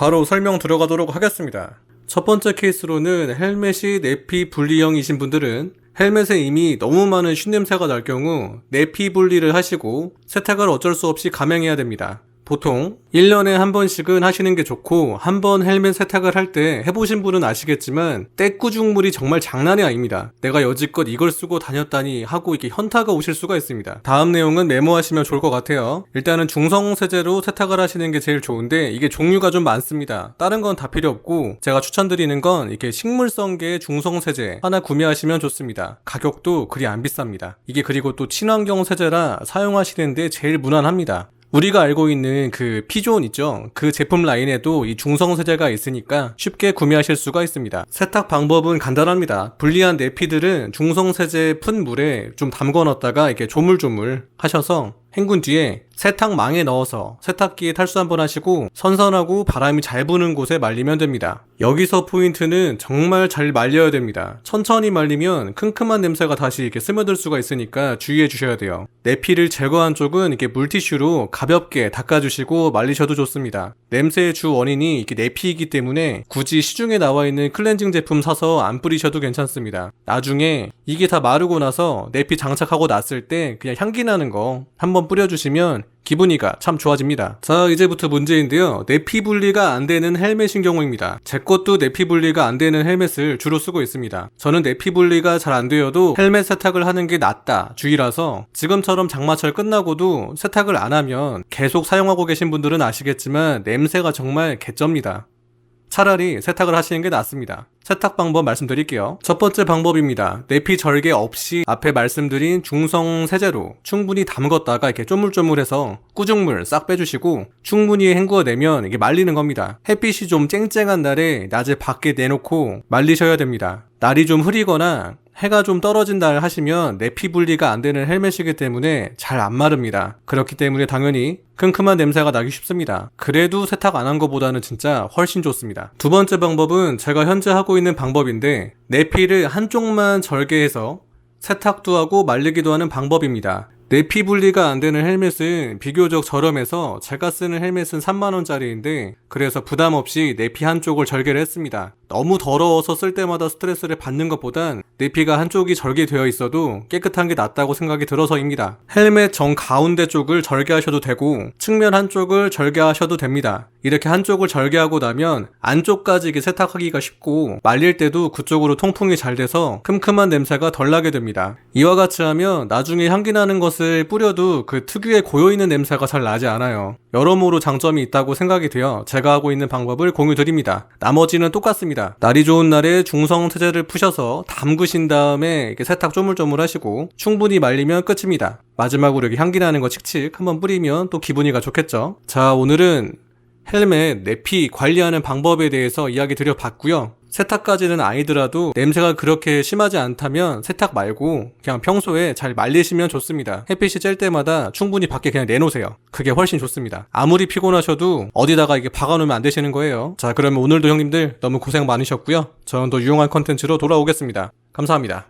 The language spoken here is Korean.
바로 설명 들어가도록 하겠습니다. 첫 번째 케이스로는 헬멧이 내피 분리형이신 분들은 헬멧에 이미 너무 많은 쉰냄새가 날 경우 내피 분리를 하시고 세탁을 어쩔 수 없이 감행해야 됩니다. 보통 1년에 한 번씩은 하시는 게 좋고 한 번 헬멧 세탁을 할 때 해보신 분은 아시겠지만 때꾸중물이 정말 장난이 아닙니다. 내가 여지껏 이걸 쓰고 다녔다니 하고 이렇게 현타가 오실 수가 있습니다. 다음 내용은 메모하시면 좋을 것 같아요. 일단은 중성 세제로 세탁을 하시는 게 제일 좋은데 이게 종류가 좀 많습니다. 다른 건 다 필요 없고 제가 추천드리는 건 이렇게 식물성계 중성 세제 하나 구매하시면 좋습니다. 가격도 그리 안 비쌉니다. 이게 그리고 또 친환경 세제라 사용하시는데 제일 무난합니다. 우리가 알고 있는 그 피존 있죠? 그 제품 라인에도 이 중성 세제가 있으니까 쉽게 구매하실 수가 있습니다. 세탁 방법은 간단합니다. 분리한 내피들은 중성 세제 푼 물에 좀 담궈 놨다가 이렇게 조물조물 하셔서 헹군 뒤에 세탁망에 넣어서 세탁기에 탈수 한번 하시고 선선하고 바람이 잘 부는 곳에 말리면 됩니다. 여기서 포인트는 정말 잘 말려야 됩니다. 천천히 말리면 큼큼한 냄새가 다시 이렇게 스며들 수가 있으니까 주의해 주셔야 돼요. 내피를 제거한 쪽은 이렇게 물티슈로 가볍게 닦아주시고 말리셔도 좋습니다. 냄새의 주 원인이 이렇게 내피이기 때문에 굳이 시중에 나와 있는 클렌징 제품 사서 안 뿌리셔도 괜찮습니다. 나중에 이게 다 마르고 나서 내피 장착하고 났을 때 그냥 향기 나는 거 한번 뿌려주시면 기분이가 참 좋아집니다. 자, 이제부터 문제인데요. 내피 분리가 안 되는 헬멧인 경우입니다. 제 것도 내피 분리가 안 되는 헬멧을 주로 쓰고 있습니다. 저는 내피 분리가 잘 안 되어도 헬멧 세탁을 하는 게 낫다 주의라서 지금처럼 장마철 끝나고도 세탁을 안 하면 계속 사용하고 계신 분들은 아시겠지만 냄새가 정말 개쩝니다. 차라리 세탁을 하시는 게 낫습니다. 세탁 방법 말씀드릴게요. 첫 번째 방법입니다. 내피 절개 없이 앞에 말씀드린 중성 세제로 충분히 담궜다가 이렇게 쪼물쪼물해서 꾸중물 싹 빼주시고 충분히 헹구어내면 이게 말리는 겁니다. 햇빛이 좀 쨍쨍한 날에 낮에 밖에 내놓고 말리셔야 됩니다. 날이 좀 흐리거나 해가 좀 떨어진 날 하시면 내피 분리가 안 되는 헬멧이기 때문에 잘 안 마릅니다. 그렇기 때문에 당연히 큼큼한 냄새가 나기 쉽습니다. 그래도 세탁 안 한 것보다는 진짜 훨씬 좋습니다. 두 번째 방법은 제가 현재 하고 있는 방법인데 내피를 한쪽만 절개해서 세탁도 하고 말리기도 하는 방법입니다. 내피 분리가 안 되는 헬멧은 비교적 저렴해서 제가 쓰는 헬멧은 3만원짜리인데 그래서 부담 없이 내피 한쪽을 절개를 했습니다. 너무 더러워서 쓸 때마다 스트레스를 받는 것보단 내피가 한쪽이 절개되어 있어도 깨끗한 게 낫다고 생각이 들어서입니다. 헬멧 정 가운데 쪽을 절개하셔도 되고 측면 한쪽을 절개하셔도 됩니다. 이렇게 한쪽을 절개하고 나면 안쪽까지 세탁하기가 쉽고 말릴 때도 그쪽으로 통풍이 잘 돼서 큼큼한 냄새가 덜 나게 됩니다. 이와 같이 하면 나중에 향기 나는 것을 뿌려도 그 특유의 고여있는 냄새가 잘 나지 않아요. 여러모로 장점이 있다고 생각이 되어 제가 하고 있는 방법을 공유드립니다. 나머지는 똑같습니다. 날이 좋은 날에 중성 세제를 푸셔서 담그신 다음에 세탁 쪼물쪼물 하시고 충분히 말리면 끝입니다. 마지막으로 여기 향기 나는 거 칙칙 한번 뿌리면 또 기분이가 좋겠죠. 자, 오늘은 헬멧 내피 관리하는 방법에 대해서 이야기 드려봤고요. 세탁까지는 아니더라도 냄새가 그렇게 심하지 않다면 세탁 말고 그냥 평소에 잘 말리시면 좋습니다. 햇빛이 쬐 때마다 충분히 밖에 그냥 내놓으세요. 그게 훨씬 좋습니다. 아무리 피곤하셔도 어디다가 이게 박아놓으면 안 되시는 거예요. 자, 그러면 오늘도 형님들 너무 고생 많으셨고요. 저는 더 유용한 컨텐츠로 돌아오겠습니다. 감사합니다.